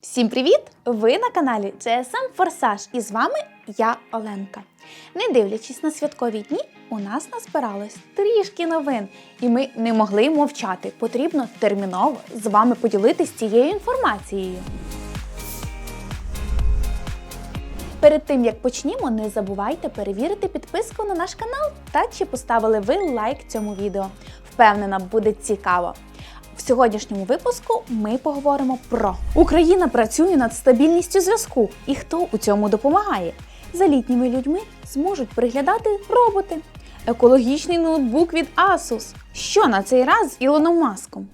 Всім привіт! Ви на каналі GSM Форсаж і з вами я Оленка. Не дивлячись на святкові дні, у нас назбиралось трішки новин, і ми не могли мовчати. Потрібно терміново з вами поділитись цією інформацією. Перед тим як почнімо, не забувайте перевірити підписку на наш канал та чи поставили ви лайк цьому відео. Впевнена, буде цікаво. В сьогоднішньому випуску ми поговоримо про Україна працює над стабільністю зв'язку і хто у цьому допомагає. За літніми людьми зможуть приглядати роботи. Екологічний ноутбук від Asus. Що на цей раз з Ілоном Маском?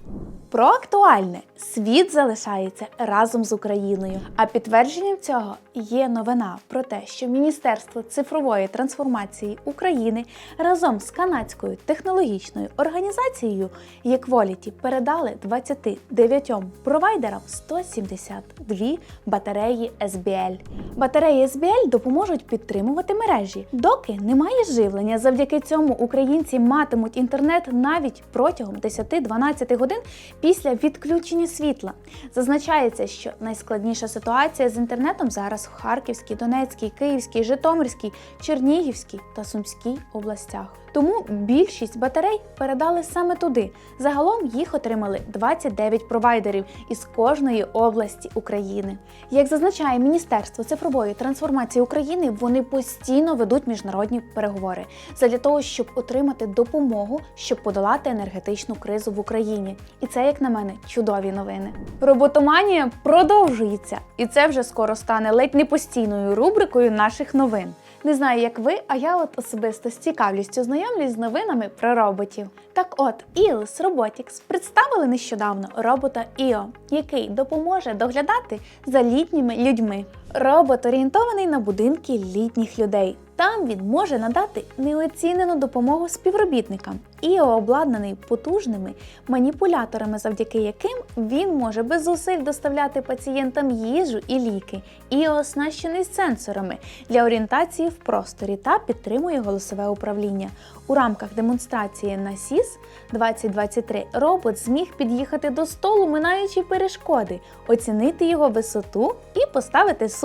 Про актуальне світ залишається разом з Україною. А підтвердженням цього є новина про те, що Міністерство цифрової трансформації України разом з канадською технологічною організацією Equality передали 29 провайдерам 172 батареї SBL. Батареї SBL допоможуть підтримувати мережі, доки немає живлення. Завдяки цьому українці матимуть інтернет навіть протягом 10-12 годин після відключення світла. Зазначається, що найскладніша ситуація з інтернетом зараз в Харківській, Донецькій, Київській, Житомирській, Чернігівській та Сумській областях. Тому більшість батарей передали саме туди. Загалом їх отримали 29 провайдерів із кожної області України. Як зазначає Міністерство цифрової трансформації України, вони постійно ведуть міжнародні переговори задля того, щоб отримати допомогу, щоб подолати енергетичну кризу в Україні. І це, як на мене, чудові новини. Роботоманія продовжується, і це вже скоро стане ледь не постійною рубрикою наших новин. Не знаю, як ви, а я от особисто з цікавістю знайомлюсь з новинами про роботів. Так от, EOS Robotics представили нещодавно робота Іо, який допоможе доглядати за літніми людьми. Робот орієнтований на будинки літніх людей. Там він може надати неоцінену допомогу співробітникам і обладнаний потужними маніпуляторами, завдяки яким він може без зусиль доставляти пацієнтам їжу і ліки, і оснащений сенсорами для орієнтації в просторі та підтримує голосове управління. У рамках демонстрації на СІС 2023 робот зміг під'їхати до столу, минаючи перешкоди, оцінити його висоту і поставити сумку.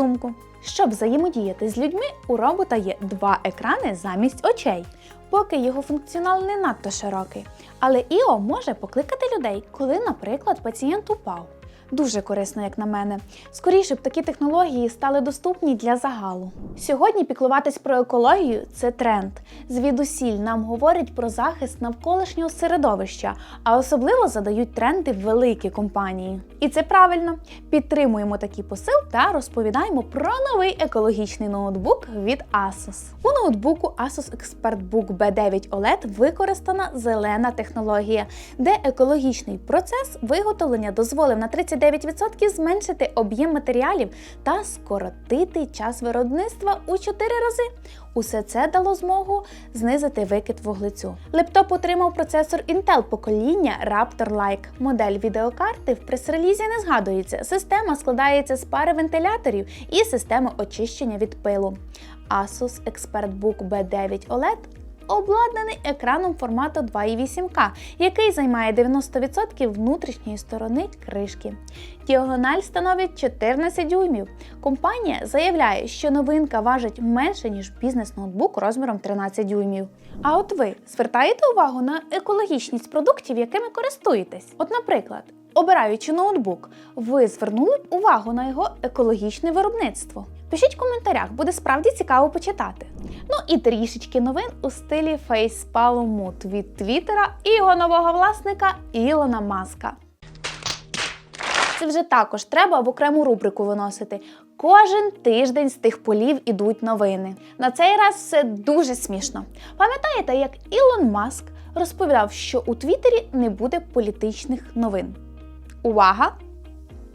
Щоб взаємодіяти з людьми, у робота є два екрани замість очей. Поки його функціонал не надто широкий. Але Іо може покликати людей, коли, наприклад, пацієнт упав. Дуже корисно, як на мене. Скоріше б такі технології стали доступні для загалу. Сьогодні піклуватись про екологію це тренд. Звідусіль нам говорять про захист навколишнього середовища, а особливо задають тренди великі компанії. І це правильно. Підтримуємо такий посил та розповідаємо про новий екологічний ноутбук від Asus. У ноутбуку Asus ExpertBook B9 OLED використана зелена технологія, де екологічний процес виготовлення дозволив на 39% зменшити об'єм матеріалів та скоротити час виробництва у 4 рази. Усе це дало змогу знизити викид вуглецю. Лептоп отримав процесор Intel покоління Raptor Lake. Модель відеокарти в прес-релізі не згадується. Система складається з пари вентиляторів і системи очищення від пилу. Asus ExpertBook B9 OLED обладнаний екраном формату 2,8К, який займає 90% внутрішньої сторони кришки. Діагональ становить 14 дюймів. Компанія заявляє, що новинка важить менше, ніж бізнес-ноутбук розміром 13 дюймів. А от ви звертаєте увагу на екологічність продуктів, якими користуєтесь? От, наприклад, обираючи ноутбук, ви звернули увагу на його екологічне виробництво. Пишіть в коментарях, буде справді цікаво почитати. Ну і трішечки новин у стилі фейспалу від Твіттера і його нового власника Ілона Маска. Це вже також треба в окрему рубрику виносити. Кожен тиждень з тих полів ідуть новини. На цей раз все дуже смішно. Пам'ятаєте, як Ілон Маск розповідав, що у Твіттері не буде політичних новин? Увага!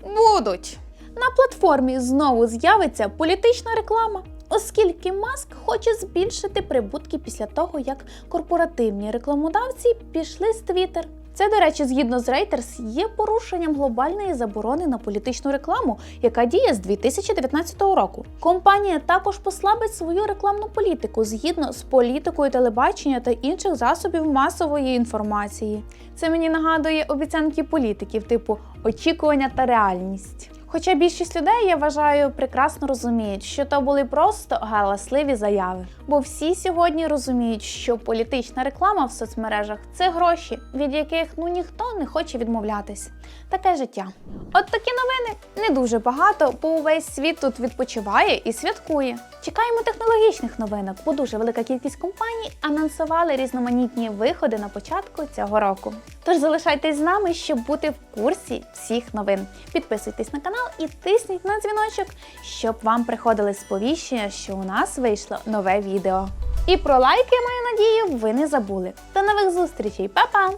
Будуть! На платформі знову з'явиться політична реклама, оскільки Маск хоче збільшити прибутки після того, як корпоративні рекламодавці пішли з Twitter. Це, до речі, згідно з Reuters, є порушенням глобальної заборони на політичну рекламу, яка діє з 2019 року. Компанія також послабить свою рекламну політику згідно з політикою телебачення та інших засобів масової інформації. Це мені нагадує обіцянки політиків, типу очікування та реальність. Хоча більшість людей, я вважаю, прекрасно розуміють, що то були просто галасливі заяви. Бо всі сьогодні розуміють, що політична реклама в соцмережах це гроші, від яких ну ніхто не хоче відмовлятись. Таке життя. От такі новини не дуже багато, бо увесь світ тут відпочиває і святкує. Чекаємо технологічних новинок, бо дуже велика кількість компаній анонсували різноманітні виходи на початку цього року. Тож залишайтесь з нами, щоб бути в курсі всіх новин. Підписуйтесь на канал і тисніть на дзвіночок, щоб вам приходили сповіщення, що у нас вийшло нове відео. І про лайки, я маю надію, ви не забули. До нових зустрічей, Па-па!